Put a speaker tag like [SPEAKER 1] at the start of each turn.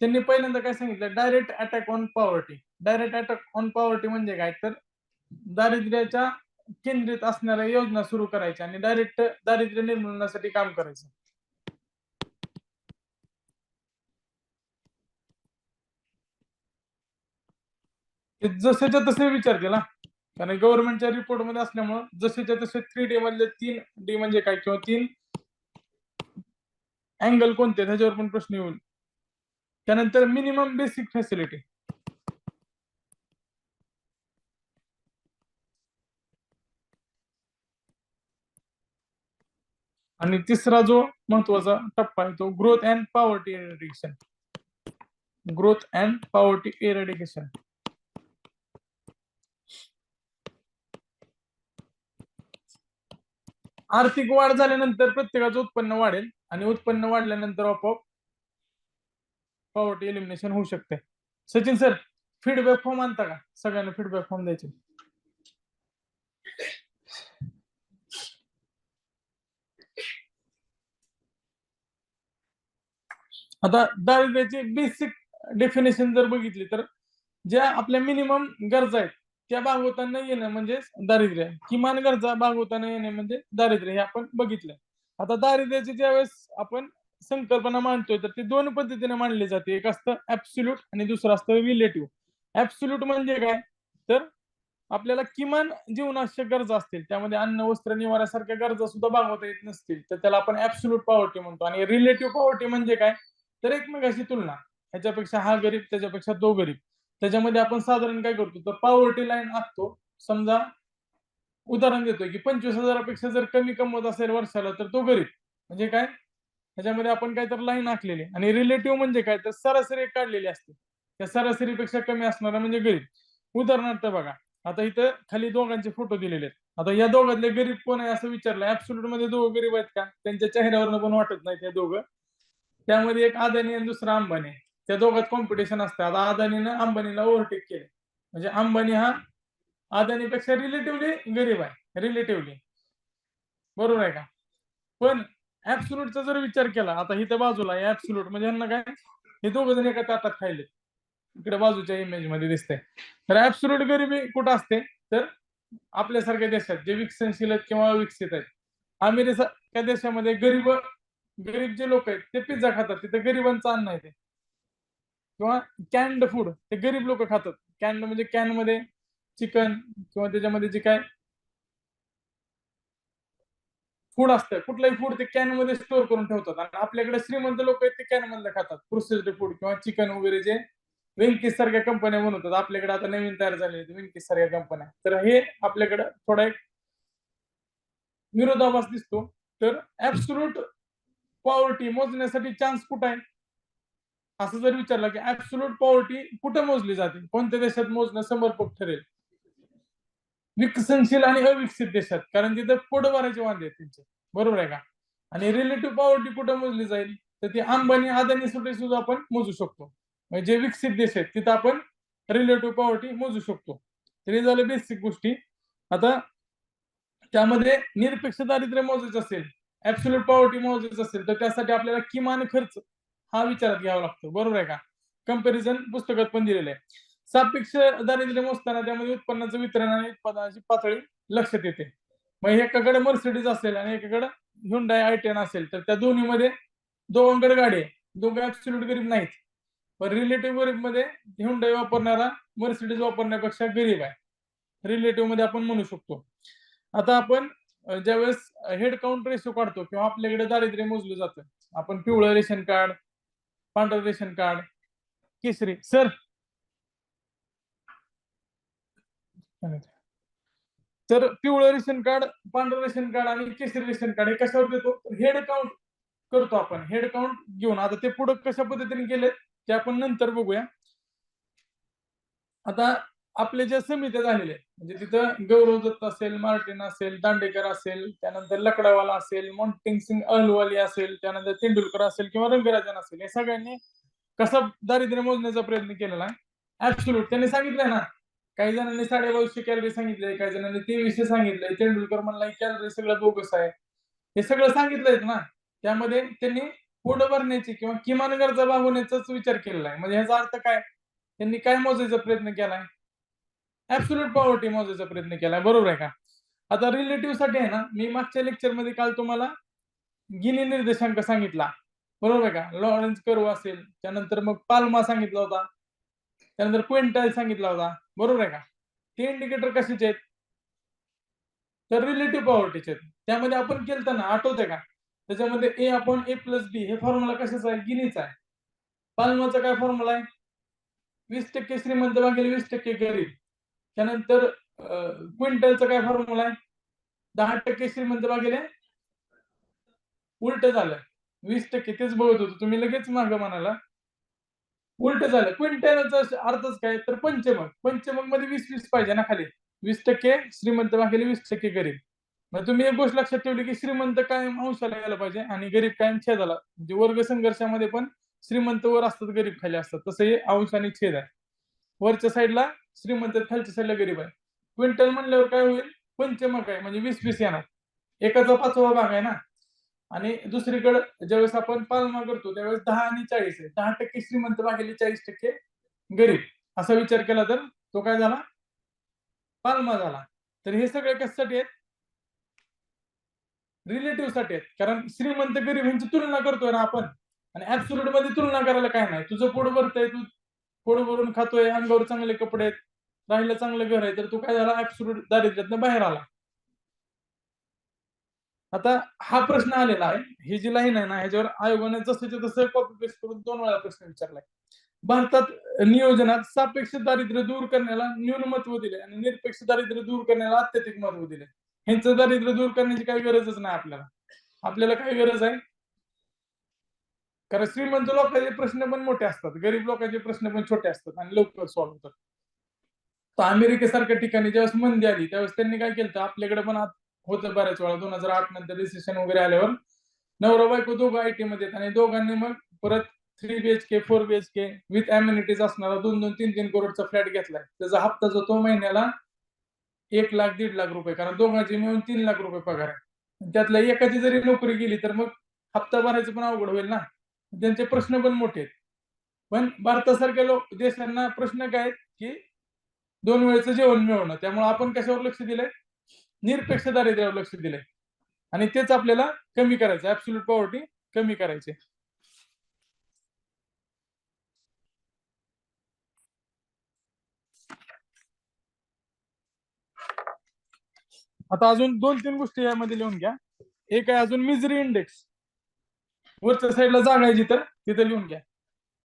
[SPEAKER 1] त्यांनी पहिल्यांदा काय सांगितलं? Direct attack on poverty direct attack on poverty म्हणजे काय? तर दारिद्र्याच्या केंद्रित असणाऱ्या योजना सुरू करायच्या आणि डायरेक्ट दारिद्र्य निर्मूलनासाठी काम करायचं. जसेच्या तसे विचार केला कारण गव्हर्नमेंटच्या रिपोर्टमध्ये असल्यामुळं जसेच्या तसे थ्री डी मधले तीन डी म्हणजे काय? किंवा तीन अँगल कोणते त्याच्यावर पण प्रश्न येऊन त्यानंतर मिनिमम बेसिक फॅसिलिटी आणि तिसरा जो महत्त्वाचा टप्पा आहे तो growth and poverty eradication growth and poverty eradication आर्थिक वाढ झाल्यानंतर प्रत्येकाचं उत्पन्न वाढेल आणि उत्पन्न वाढल्यानंतर आपोआप पॉवर्टी एलिमिनेशन होऊ शकते. सचिन सर फीडबॅक फॉर्म आणता का? सगळ्यांना फीडबॅक फॉर्म द्यायचे. आता दारिद्र्याची बेसिक डेफिनेशन जर बघितली तर ज्या आपल्या मिनिमम गरजा आहेत त्या भागवताना येणं म्हणजे दारिद्र्य. किमान गरजा भागवताना येणे म्हणजे दारिद्र्य हे आपण बघितलंय आता दारिद्र्याची ज्यावेळेस आपण संकल्पना मांडतोय तर ते दोन पद्धतीने मांडले जाते. एक असतं ऍब्सुल्यूट आणि दुसरं असतं रिलेटिव्ह ऍब्सुल्यूट म्हणजे काय? तर आपल्याला किमान जीवनावश्यक गरजा असतील त्यामध्ये अन्न वस्त्र निवारासारख्या गरजा सुद्धा भागवता येत नसतील. तर त्याला आपण ऍब्सुल्यूट पॉवर्टी म्हणतो. आणि रिलेटिव्ह पॉवर्टी म्हणजे काय? तर एकमेकाशी तुलना. ह्याच्यापेक्षा हा गरीब त्याच्यापेक्षा तो गरीब. त्याच्यामध्ये आपण साधारण काय करतो? तर पॉवर्टी लाईन आखतो. समजा उदाहरण देतोय की पंचवीस हजारापेक्षा जर कमी कमवत असेल वर्षाला तर तो गरीब. म्हणजे काय? ह्याच्यामध्ये आपण काय तर लाईन आखलेली आणि रिलेटिव्ह म्हणजे काय? तर सरासरी काढलेली असते. त्या सरासरीपेक्षा कमी असणारा म्हणजे गरीब. उदाहरणार्थ बघा आता इथं खाली दोघांचे फोटो दिलेले आहेत. आता या दोघांतले गरीब कोण आहे असं विचारलं ऍब्सोल्यूटमध्ये दोघं गरीब आहेत का? त्यांच्या चेहऱ्यावरनं पण वाटत नाही ते दोघं. त्यामध्ये एक अदानी आणि दुसरा अंबानी. आहे. त्या दोघात कॉम्पिटिशन असतं. आता अदानीनं अंबानीला ओव्हरटेक केले. म्हणजे अंबानी हा अदानीपेक्षा रिलेटिव्हली गरीब आहे. रिलेटिव्हली बरोबर आहे का? पण ऍब्सुलूटचा जर विचार केला आता इथं बाजूला आहे ऍब्सुलूट म्हणजे यांना काय? हे दोघं जण एका ताटात खायले इकडे बाजूच्या इमेजमध्ये दिसते तर ऍब्सुलूट गरिबी कुठं असते? तर आपल्यासारख्या देशात जे विकसनशील आहेत किंवा विकसित आहेत. अमेरिका देशामध्ये गरीब गरीब जे लोक आहेत ते पिझ्झा खातात. तिथे गरिबांचं अन्न आहे ते. किंवा कॅन्ड फूड ते गरीब लोक खातात. कॅन्ड म्हणजे कॅनमध्ये चिकन किंवा त्याच्यामध्ये जे काय फूड असतं. कुठलंही फूड ते कॅनमध्ये स्टोअर करून ठेवतात. आणि आपल्याकडे श्रीमंत लोक आहेत ते कॅन मधलं खातात. प्रोसेस्ड फूड किंवा चिकन वगैरे जे विंकीस सारख्या कंपन्या बनवतात आपल्याकडे आता नवीन तयार झाले विंकीस सारख्या कंपन्या तर हे आपल्याकडे थोडा एक विरोधाभास दिसतो. तर ऍब्सुलूट पॉवर्टी मोजण्यासाठी चान्स कुठं आहे? असं जर विचारलं की ऍब्सुलूट पॉवर्टी कुठं मोजली जाते? कोणत्या देशात मोजणं समर्पक ठरेल? विकसनशील आणि अविकसित देशात कारण तिथं पोट भरायचे वांदे आहेत त्यांचे. बरोबर आहे का? आणि रिलेटिव्ह पॉवर्टी कुठं मोजली जाईल? तर ती अंबानी अदानी सुटे सुद्धा आपण मोजू शकतो. म्हणजे जे विकसित देश आहेत तिथं आपण रिलेटिव्ह पॉवर्टी मोजू शकतो. तरी झालं बेसिक गोष्टी. आता त्यामध्ये निरपेक्ष दारिद्र्य मोजायचं असेल ऍब्सोल्यूट पॉवर्टी मोजायचं असेल तर त्यासाठी आपल्याला किमान खर्च हा विचारात घ्यावा लागतो. बरोबर आहे का? कंपॅरिझन पुस्तकात पण दिलेलं आहे. सापेक्ष दारिद्र्य मोजताना त्यामध्ये उत्पन्नाचं वितरण आणि उत्पादनाची पातळी लक्षात येते. मग एकाकडे मर्सिडीज असेल आणि एकाकडे हुंडाय आय टेन असेल तर त्या दोन्हीमध्ये दोघांकडे गाडी आहे. दोघं ऍब्सोल्यूट गरीब नाहीत. पण रिलेटिव्ह गरीबमध्ये हुंडाई वापरणारा मर्सिडीज वापरण्यापेक्षा गरीब आहे. रिलेटिव्हमध्ये आपण म्हणू शकतो. आता आपण ज्यावेळेस हेड काउंट रेशो काढतो किंवा आपल्याकडे दारिद्र्य मोजलं जातं आपण पिवळं रेशन कार्ड पांढरं रेशन कार्ड केसरी. सर तर पिवळं रेशन कार्ड पांढरं रेशन कार्ड आणि केसरी रेशन कार्ड हे कशावर देतो? हेड काउंट करतो आपण. हेड काउंट घेऊन आता ते पुढे कशा पद्धतीने केले ते आपण नंतर बघूया. आता आपले ज्या समित्या झालेल्या म्हणजे तिथं गौरव दत्त असेल मार्टिन असेल दांडेकर असेल त्यानंतर लकडावाला असेल मॉन्टिंग सिंग अहलवाली असेल त्यानंतर तेंडुलकर असेल किंवा रंगराजन असेल हे सगळ्यांनी कसा दारिद्र्य मोजण्याचा प्रयत्न केलेला आहे? ऍब्सोल्यूट त्यांनी सांगितलंय ना काही जणांनी साडेबावीसशे कॅलरी सांगितलंय काही जणांनी तेवीसशे सांगितलंय तेंडुलकर म्हणला कॅलरी सगळं बोगस आहे. हे सगळं सांगितलंय ना. त्यामध्ये त्यांनी पोट भरण्याची किंवा किमान गरजा भागवण्याचाच विचार केलेला आहे. म्हणजे ह्याचा अर्थ काय? त्यांनी काय मोजायचा प्रयत्न केलाय? ऍब्सोल्यूट पॉवर्टी मोजायचा प्रयत्न केलाय. बरोबर आहे का? आता रिलेटिव्हसाठी आहे ना मी मागच्या लेक्चरमध्ये काल तुम्हाला गिनी निर्देशांक सांगितला. बरोबर आहे का? लॉरेन्स कर्व असेल त्यानंतर मग पाल्मा सांगितला होता. त्यानंतर क्विंटल सांगितला होता. बरोबर आहे का? ते इंडिकेटर कशाचे आहेत? तर रिलेटिव्ह पॉवर्टीचे आहेत. त्यामध्ये आपण केलं ना आठवतंय का? त्याच्यामध्ये ए आपण ए प्लस बी हे फॉर्म्युला कशाचा आहे? गिनीचा आहे. पाल्माचा काय फॉर्म्युला आहे? वीस टक्के श्रीमंत भागेल वीस टक्के गरीब. त्यानंतर क्विंटलचा काय फॉर्म्युला आहे? दहा टक्के श्रीमंत भागेले उलट झालं. वीस टक्के तेच बघत होतो. तुम्ही लगेच माग म्हणाला. उलट झालं. क्विंटलचा अर्थच काय? तर पंचमक पंचमकमध्ये वीस वीस पाहिजे ना खाली. वीस टक्के श्रीमंत भागेले वीस टक्के गरीब. मग तुम्ही एक गोष्ट लक्षात ठेवली की श्रीमंत कायम अंशाला यायला पाहिजे आणि गरीब कायम छेदाला. म्हणजे वर्ग संघर्षामध्ये पण श्रीमंत वर असतात गरीब खाली असतात. तसं हे अंश आणि छेद आहे. वरच्या साईडला श्रीमंत खालच्या साईडला गरीब आहे. क्विंटल म्हणल्यावर काय होईल? पंचमक आहे. म्हणजे वीस वीस येणार. एकाचा पाचवा भाग आहे ना? आणि दुसरीकडे ज्यावेळेस आपण पालमा करतो त्यावेळेस दहा आणि चाळीस आहे. दहा टक्के श्रीमंत भागेले चाळीस टक्के गरीब. असा विचार केला तर तो काय झाला? पालमा झाला. तर हे सगळे कशासाठी आहेत? रिलेटिव्हसाठी आहेत. कारण श्रीमंत गरीब यांची तुलना करतोय ना आपण. आणि ऍब्सोल्यूटमध्ये तुलना करायला काय नाही. तुझं पोट भरतंय तू पोट भरून खातोय अंगावर चांगले कपडे आहेत राहिलं चांगलं घर आहे तर तू काय झाला? ऍब्सोल्यूट दारिद्र्यातनं बाहेर आला. आता हा प्रश्न आलेला आहे. ही जी लाईन आहे ना ह्याच्यावर आयोगाने जसं तसं कॉपी पेस्ट करून दोन वेळा प्रश्न विचारलाय. भारतात नियोजनात सापेक्ष दारिद्र्य दूर करण्याला न्यून महत्त्व दिले आणि निरपेक्ष दारिद्र्य दूर करण्याला अत्यधिक महत्त्व दिले ह्यांचं दारिद्र्य दूर करण्याची काही गरजच नाही आपल्याला. आपल्याला काय गरज आहे? कारण श्रीमंत लोकांचे प्रश्न पण मोठे असतात. गरीब लोकांचे प्रश्न पण छोटे असतात आणि लवकर सॉल्व्ह होतात. तर अमेरिकेसारख्या ठिकाणी ज्यावेळेस मंदी आली त्यावेळेस त्यांनी काय केलं आपल्याकडे पण होतं बऱ्याच वेळा. दोन हजार आठ नंतर रिसेशन वगैरे आल्यावर नवरा बायको दोघं आय टी मध्ये आणि दोघांनी मग परत three BHK four BHK with amenities असणारा दोन दोन तीन तीन करोडचा फ्लॅट घेतलाय. त्याचा हप्ता जो तो महिन्याला एक लाख दीड लाख रुपये. कारण दोघांची मिळून तीन लाख रुपये पगार आहे. त्यातल्या एकाची जरी नोकरी गेली तर मग हप्ता भरायचं पण अवघड होईल ना? त्यांचे प्रश्न पण मोठे आहेत. पण भारतासारख्या लोक देशांना प्रश्न काय आहेत की दोन वेळेचं जेवण मिळवणं. त्यामुळे आपण कशावर लक्ष दिलंय? निरपेक्ष दारिद्र्यावर लक्ष दिलंय. आणि तेच आपल्याला कमी करायचं ऍब्सोल्यूट पॉवर्टी कमी करायचे आता अजून दोन तीन गोष्टी यामध्ये लिहून घ्या. एक आहे अजून मिजरी इंडेक्स वरच्या साईडला जागायची तर तिथे लिहून घ्या.